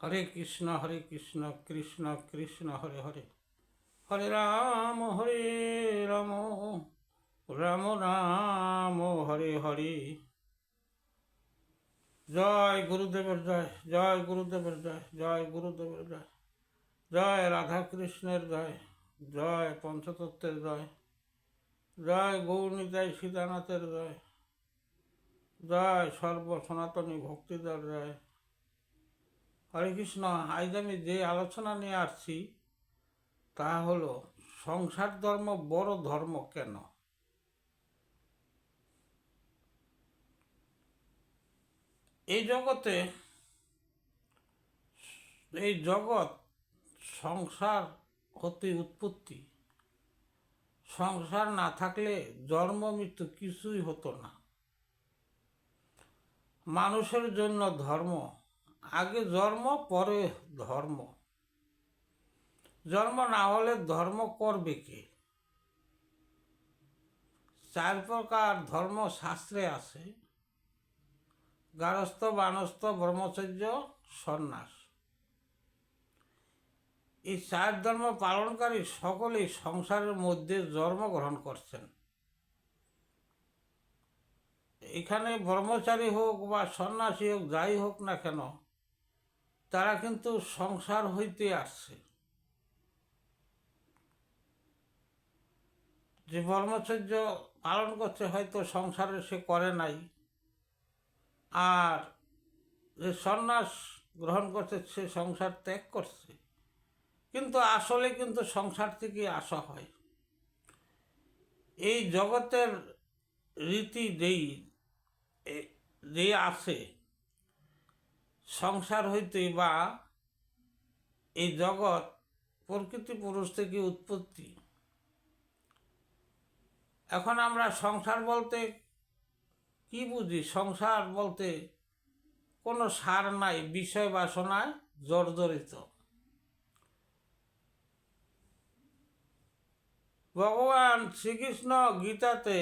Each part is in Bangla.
হরে কৃষ্ণ হরে কৃষ্ণ কৃষ্ণ কৃষ্ণ, হরে হরে। হরে রাম হরে রাম রাম রাম হরে হরে। জয় গুরুদেবের জয় জয় গুরুদেবের জয় জয় গুরুদেবের জয় জয় রাধা কৃষ্ণের জয় জয় পঞ্চতত্ত্বের জয় জয় গৌরনিতাই সীতানাথের জয় জয় সর্ব সনাতনী ভক্তিদার জয় হরে কৃষ্ণ, আজ আমি যে আলোচনা নিয়ে আসছি, তা হলো, সংসার ধর্ম বড় ধর্ম কেন? এই জগতে, এই জগৎ সংসার হতে উৎপত্তি। সংসার না থাকলে জন্ম, মৃত্যু কিছুই হতো না। মানুষের জন্য ধর্ম আগে জন্ম, পরে ধর্ম। জন্ম না হলে ধর্ম করবে কে? চার প্রকার ধর্ম শাস্ত্রে আছে। গারস্থ, বানস্থ, ব্রহ্মচর্য, সন্ন্যাস। এই চার ধর্ম পালনকারী সকলেই সংসারের মধ্যে জন্মগ্রহণ করছেন। এখানে ব্রহ্মচারী হোক বা সন্ন্যাসী হোক, যাই হোক না কেন তারা কিন্তু সংসার হইতে আসছে। যে ব্রহ্মচর্য পালন করছে, হয়তো সংসারে সে করে নাই। আর যে সন্ন্যাস গ্রহণ করছে, সে সংসার ত্যাগ করছে। কিন্তু আসলে কিন্তু সংসার থেকে আসা হয়। এই জগতের রীতি যেই যে আছে সংসার হইতে বা এই জগৎ প্রকৃতি পুরুষ থেকে উৎপত্তি। এখন আমরা সংসার বলতে কি বুঝি? সংসার বলতে কোনো সার নাই, বিষয় বাসনায় জর্জরিত। ভগবান শ্রীকৃষ্ণ গীতাতে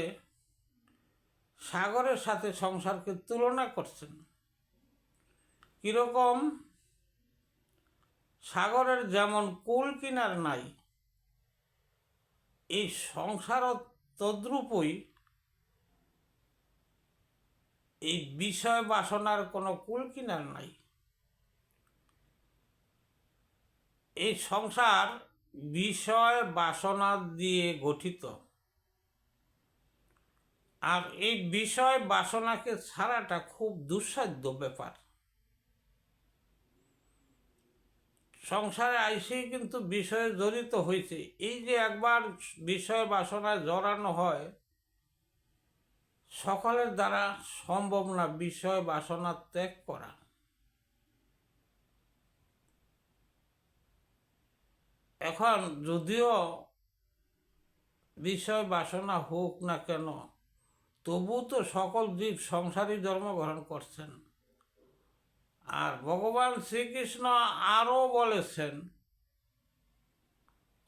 সাগরের সাথে সংসারকে তুলনা করছেন। কীরকম? সাগরের যেমন কুল কিনার নাই, এই সংসারও তদ্রূপই এই বিষয় বাসনার কোনো কুল কিনার নাই। এই সংসার বিষয় বাসনা দিয়ে গঠিত। আর এই বিষয় বাসনাকে ছাড়াটা খুব দুঃসাধ্য ব্যাপার। সংসারে আইসেই কিন্তু বিষয়ে জড়িত হয়েছে এই যে একবার বিষয় বাসনায় জড়ানো হয়, সকলের দ্বারা সম্ভব না বিষয় বাসনা ত্যাগ করা। এখন যদিও বিষয় বাসনা হোক না কেন তবু তো সকল জীব সংসারী জন্মগ্রহণ করছেন। আর ভগবান শ্রীকৃষ্ণ আরও বলেছেন,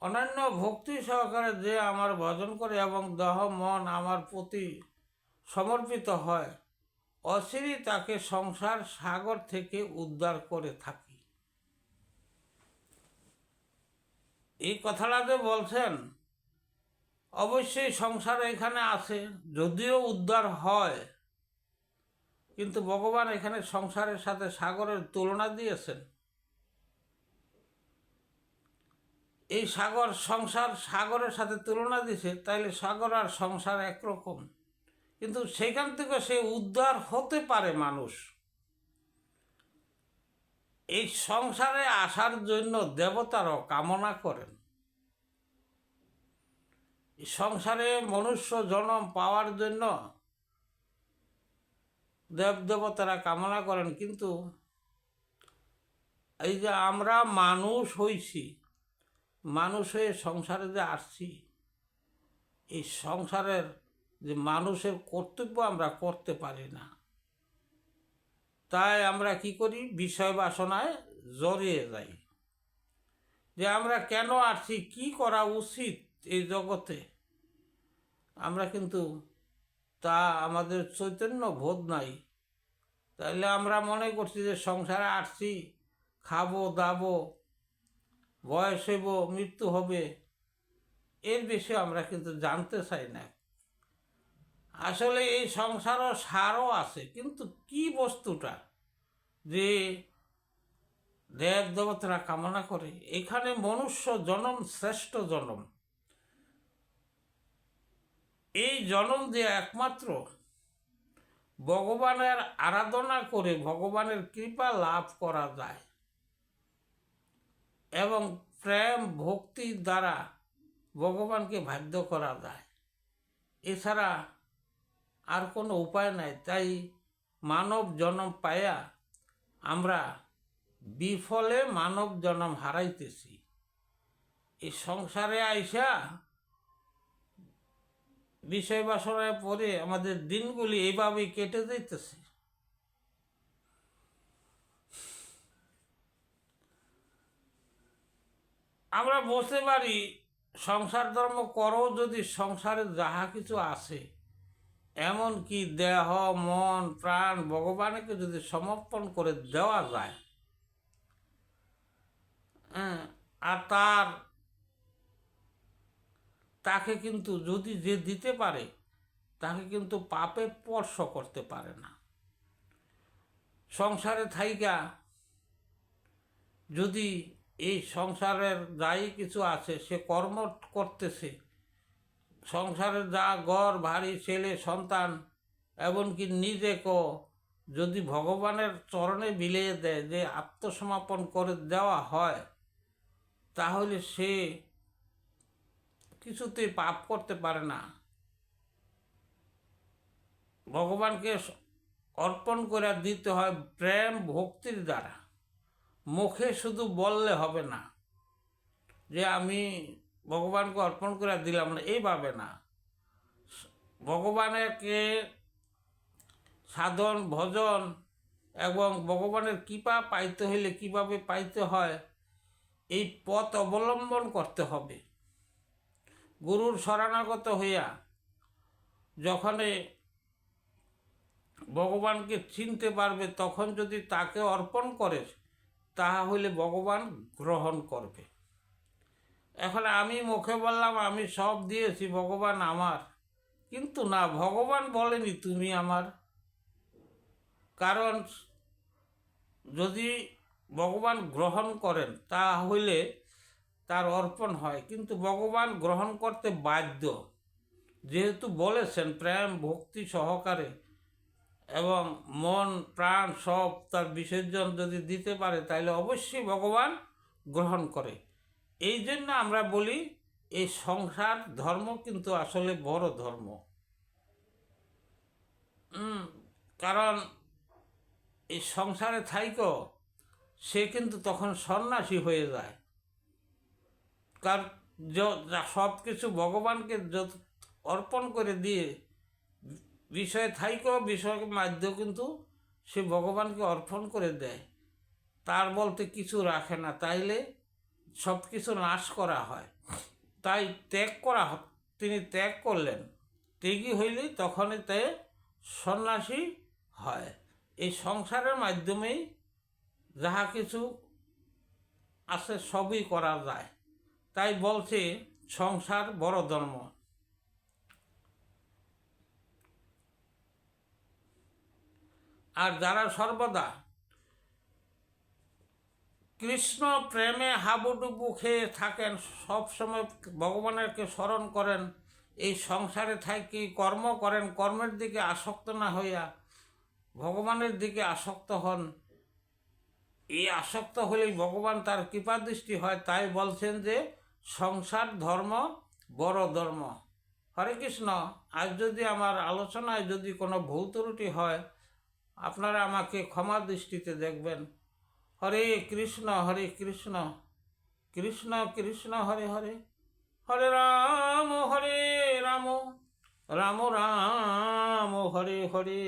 অনন্য ভক্তি সহকারে যে আমার ভজন করে এবং দেহ, মন আমার প্রতি সমর্পিত হয়, অচিরই তাকে সংসার সাগর থেকে উদ্ধার করে থাকি। এই কথাটা যে বলছেন, অবশ্যই সংসার এখানে আছে, যদিও উদ্ধার হয় কিন্তু ভগবান এখানে সংসারের সাথে সাগরের তুলনা দিয়েছেন। এই সাগর সংসার সাগরের সাথে তুলনা দিছে তাইলে সাগর আর সংসার একরকম। কিন্তু সেখান থেকে সে উদ্ধার হতে পারে মানুষ। এই সংসারে আসার জন্য দেবতারাও কামনা করেন। সংসারে মনুষ্য জন্ম পাওয়ার জন্য দেব দেবতারা কামনা করেন, কিন্তু এই যে আমরা মানুষ হইছি, মানুষ হয়ে সংসারে যে আসছি, এই সংসারের যে মানুষের কর্তব্য আমরা করতে পারি না। তাই আমরা কি করি? বিষয় বাসনায় জড়িয়ে যাই। যে আমরা কেন আসছি? কি করা উচিত এই জগতে? আমরা কিন্তু তা আমাদের চৈতন্য বোধ নাই। তাহলে আমরা মনে করছি যে সংসারে আসছি, খাব, দাবো, বয়স হইব, মৃত্যু হবে, এর বিষয়ে আমরা কিন্তু জানতে চাই না। আসলে এই সংসারও সারও আছে, কিন্তু কি বস্তুটা যে দেব দেবতারা কামনা করে? এখানে মনুষ্য জনম, শ্রেষ্ঠ জনম। এই জনম দিয়ে একমাত্র ভগবানের আরাধনা করে ভগবানের কৃপা লাভ করা যায় এবং প্রেম ভক্তির দ্বারা ভগবানকে বাধ্য করা যায়। এছাড়া আর কোনো উপায় নাই। তাই মানব জন্ম পায়া আমরা বিফলে মানব জন্ম হারাইতেছি। এই সংসারে আইসা বিষয় বাসনায় পড়ে আমাদের দিনগুলি এইভাবেই কেটে যাইতেছে। আমরা বসতে পারি সংসার ধর্ম করো যদি সংসারে যাহা কিছু আছে এমন কি দেহ মন প্রাণ ভগবানকে যদি সমর্পণ করে দেওয়া যায় হ্যাঁ, আর তার তাকে কিন্তু যদি যে দিতে পারে, তাকে কিন্তু পাপে স্পর্শ করতে পারে না। সংসারে থাইকা যদি এই সংসারের যাই কিছু আছে, সে কর্ম করতেছে সংসারের যা গড় ভারী ছেলে, সন্তান, এমনকি নিজেকেও যদি ভগবানের চরণে বিলিয়ে দেয়, যে আত্মসমর্পণ করে দেওয়া হয়, তাহলে সে কিছুতেই পাপ করতে পারে না। ভগবানকে অর্পণ করে দিতে হয় প্রেম ভক্তির দ্বারা। মুখে শুধু বললে হবে না, যে আমি ভগবানকে অর্পণ করে দিলাম না, এইভাবে না। ভগবানকে সাধন, ভজন এবং ভগবানের কৃপা পাইতে হইলে কীভাবে পাইতে হয়, এই পথ অবলম্বন করতে হবে। গুরুর শরণাগত হইয়া যখনে ভগবানকে চিনতে পারবে, তখন যদি তাকে অর্পণ করে, তাহা হইলে ভগবান গ্রহণ করবে। এখন আমি মুখে বললাম, আমি সব দিয়েছি, ভগবান আমার। কিন্তু না, ভগবান বলেনি তুমি আমার। কারণ যদি ভগবান গ্রহণ করেন তা হইলে তার অর্পণ হয়। কিন্তু ভগবান গ্রহণ করতে বাধ্য। যেহেতু বলেছেন, প্রেম, ভক্তি সহকারে এবং মন, প্রাণ সব তার বিসর্জন যদি দিতে পারে তাহলে অবশ্যই ভগবান গ্রহণ করে। এই জন্য আমরা বলি, এই সংসার ধর্ম কিন্তু আসলে বড় ধর্ম। কারণ এই সংসারে থাইকো, সে কিন্তু তখন সন্ন্যাসী হয়ে যায়। কার সব কিছু ভগবানকে যত অর্পণ করে দিয়ে বিষয় থাইকো, বিষয়ের মাধ্যমে কিন্তু সে ভগবানকে অর্পণ করে দেয়। তার বলতে কিছু রাখে না, তাইলে সব কিছু নাশ করা হয়। তাই ত্যাগ করা তিনি ত্যাগ করলেন। ত্যাগী হইলে তখনই তে সন্ন্যাসী হয়। এই সংসারের মাধ্যমেই যাহা কিছু আছে সবই করা যায়। তাই বলছে, সংসার বড় ধর্ম আর যারা সর্বদা কৃষ্ণ প্রেমে হাবুডুবু খেয়ে থাকেন সবসময় ভগবানেরকে স্মরণ করেন, এই সংসারে থাকি, কর্ম করেন, কর্মের দিকে আসক্ত না হইয়া ভগবানের দিকে আসক্ত হন। এই আসক্ত হলেই ভগবান তার কৃপা দৃষ্টি হয়। তাই বলছেন যে সংসার ধর্ম, বড় ধর্ম। হরে কৃষ্ণ, আজ যদি আমার আলোচনায় যদি কোনো ভুল ত্রুটি হয়, আপনারা আমাকে ক্ষমা দৃষ্টিতে দেখবেন। হরে কৃষ্ণ হরে কৃষ্ণ কৃষ্ণ কৃষ্ণ, হরে হরে। হরে রাম হরে রাম রাম রাম, হরে হরে।